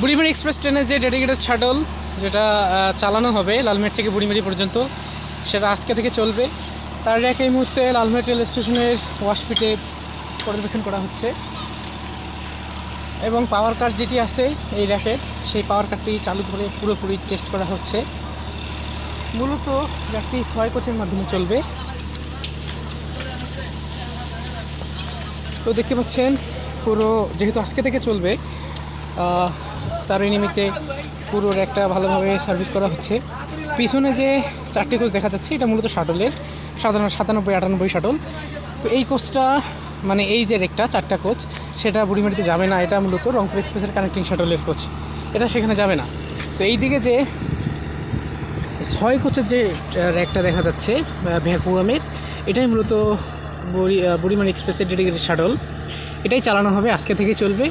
Burimari express ট্রেনের যে dedicated shuttle যেটা চালানো হবে লালমেট থেকে বুড়িমারি পর্যন্ত, সেটা আজকে থেকে চলবে। তার এক এই মুহূর্তে লালমেট রেল স্টেশনের ওয়াশপিটে পর্যবেক্ষণ করা হচ্ছে। এবং পাওয়ার কার যেটি আছে এই র্যাকের সেই পাওয়ার কারটি চালু করে পুরোপুরি টেস্ট করা হচ্ছে। মূলত র্যাকটি ছয় কোচের মাধ্যমে চলবে। তো দেখতে পাচ্ছেন, পুরো যেহেতু আজকে থেকে চলবে আহ, তার এই নিমিত্তে পুরো র্যাকটা ভালোভাবে সার্ভিস করা হচ্ছে। পিছনে যে চারটি কোচ দেখা যাচ্ছে এটা মূলত শাটলের সাধারণ সাতানব্বই আটানব্বই শাটল তো এই কোচটা মানে এই যে রেকটা চারটা কোচ সেটা বুড়িমাটিতে যাবে না। এটা মূলত রংপুর এক্সপ্রেসের কানেক্টিং শাটলের কোচ এটা সেখানে যাবে না। তো এই দিকে যে ছয় কোচের যে র্যাকটা দেখা যাচ্ছে ভ্যাকুয়ামের এটাই মূলত বুড়ি আহ, বুড়িমারি এক্সপ্রেসের ডেডিকেটেড শাটল এটাই চালানো হবে আজকে থেকে চলবে।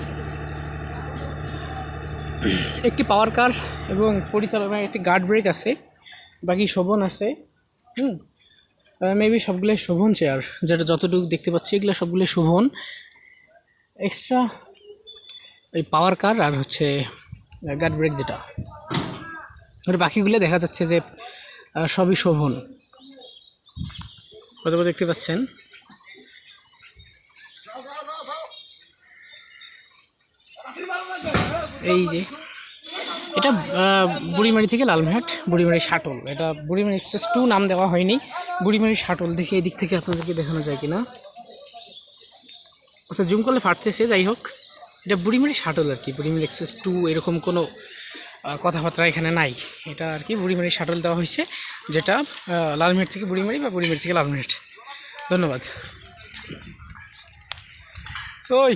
একটি পাওয়ার কার এবং পরিচালনার একটি গার্ড ব্রেক আছে, বাকি শোভন আছে, হুম? মেবি সবগুলোই শোভন চেয়ার যেটা যতটুকু দেখতে পাচ্ছি এগুলো সবগুলোই শোভন। এক্সট্রা ওই পাওয়ার কার আর হচ্ছে গার্ড ব্রেক যেটা। আর বাকিগুলো দেখা যাচ্ছে যে সবই শোভন। অথবা দেখতে পাচ্ছেন? এই যে এটা বুড়িমারি থেকে লালমেহাট বুড়িমারি শাটল। এটা বুড়িমারি এক্সপ্রেস টু নাম দেওয়া হয়নি। বুড়িমারি শাটল দেখি এই দিক থেকে আপনাদেরকে দেখানো যায় কিনা। আচ্ছা জুম করলে ফাটতেছে যাই হোক। এটা বুড়িমারি শাটল আর কি বুড়িমারি এক্সপ্রেস টু এরকম কোনো কথাবার্তা এখানে নাই। এটা আর কি বুড়িমারি শাটল দেওয়া হয়েছে যেটা আহ, লালমেট থেকে বুড়িমারি বা বুড়িমারি থেকে লালমেট ধন্যবাদ। ওই।